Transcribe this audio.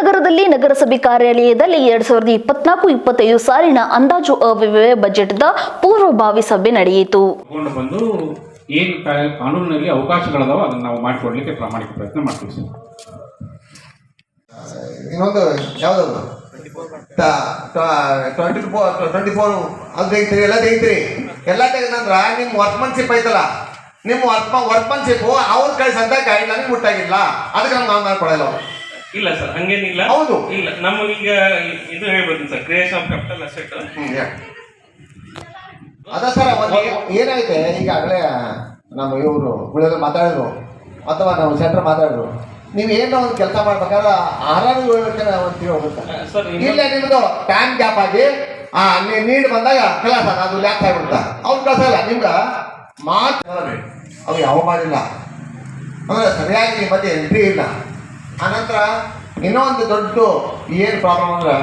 ನಗರದಲ್ಲಿ ನಗರಸಭೆ ಕಾರ್ಯಾಲಯದಲ್ಲಿ ಎರಡ್ ಸಾವಿರದ ಇಪ್ಪತ್ನಾಲ್ಕು ಇಪ್ಪತ್ತೈದು ಸಾಲಿನ ಅಂದಾಜು ಅವ್ಯವಯ ಬಜೆಟ್ದ ಪೂರ್ವಭಾವಿ ಸಭೆ ನಡೆಯಿತು. ಬಂದು ಏನು ಕಾನೂನಿನಲ್ಲಿ ಅವಕಾಶಗಳದಾವ ಅದನ್ನು ನಾವು ಮಾಡಿಕೊಡ್ಲಿಕ್ಕೆ ಪ್ರಾಮಾಣಿಕ ಪ್ರಯತ್ನ ಮಾಡ್ತೀವಿ ಸರ್. ಇನ್ನೊಂದು ಯಾವುದದು? ಟ್ವೆಂಟಿ ಫೋರ್ ಟ್ವೆಂಟಿ ಫೋರ್ ಅದು ತೆಗಿತೀರಿ ಎಲ್ಲ ತೆಗಿತೀರಿ ಎಲ್ಲ ತೆಗೆದಂದ್ರ ನಿಮ್ಮ ವರ್ಕ್ಮನ್ಶಿಪ್ ಐತಲ್ಲ. ನಿಮ್ಮ ವರ್ಕ್ ವರ್ಕ್ಮನ್ಶಿಪ್ ಅವ್ರ ಕಡೆ ಸಂದಾಗ ನನಗೆ ಮುಟ್ಟಾಗಿಲ್ಲ. ಅದಕ್ಕೆ ನಮ್ಗೆ ನಾವು ಮಾಡ್ಕೊಡಲ್ಲ ಅವ್ರು. ಇಲ್ಲ ಸರ್ ಹಂಗೇನಿಲ್ಲ. ಹೌದು. ಇಲ್ಲ ನಮಗೀಗ ಇದು ಹೇಳ್ಬೋದು sir creation of capital asset ಅದ ಸರ್ ಏನಾಯ್ತೆ ಈಗಾಗಲೇ ನಮ್ಮ ಇವರು ಉಳಿದ್ರು ಮಾತಾಡಿದ್ರು ಅಥವಾ ನಾವು ಸೆಂಟ್ರ್ ಮಾತಾಡಿದ್ರು. ನೀವು ಏನೋ ಒಂದು ಕೆಲಸ ಮಾಡ್ಬೇಕಾದ್ರೆ ಆರಾಮಾಗಿ ಒಂದು ಹೋಗುತ್ತೆ. ಸರ್ ಇಲ್ಲ ನಿಮ್ದು ಟೈಮ್ ಗ್ಯಾಪ್ ಆಗಿ ಆ ನೀಡ್ ಬಂದಾಗ ಕೆಲಸ ಅದು ಲ್ಯಾಪ್ ಆಗಿಬಿಡುತ್ತೆ. ಅವ್ರು ಕೆಲಸ ಇಲ್ಲ ನಿಮ್ಗೆ ಮಾತು ಅವು ಯಾವ ಮಾಡಿಲ್ಲ. ಅಂದ್ರೆ ಸರಿಯಾಗಿ ಮತ್ತೆ ಎಂಟ್ರಿ ಇಲ್ಲ. ಆನಂತರ ಇನ್ನೊಂದು ದೊಡ್ಡ ಏನು ಪ್ರಾಬ್ಲಮ್ ಅಂದ್ರೆ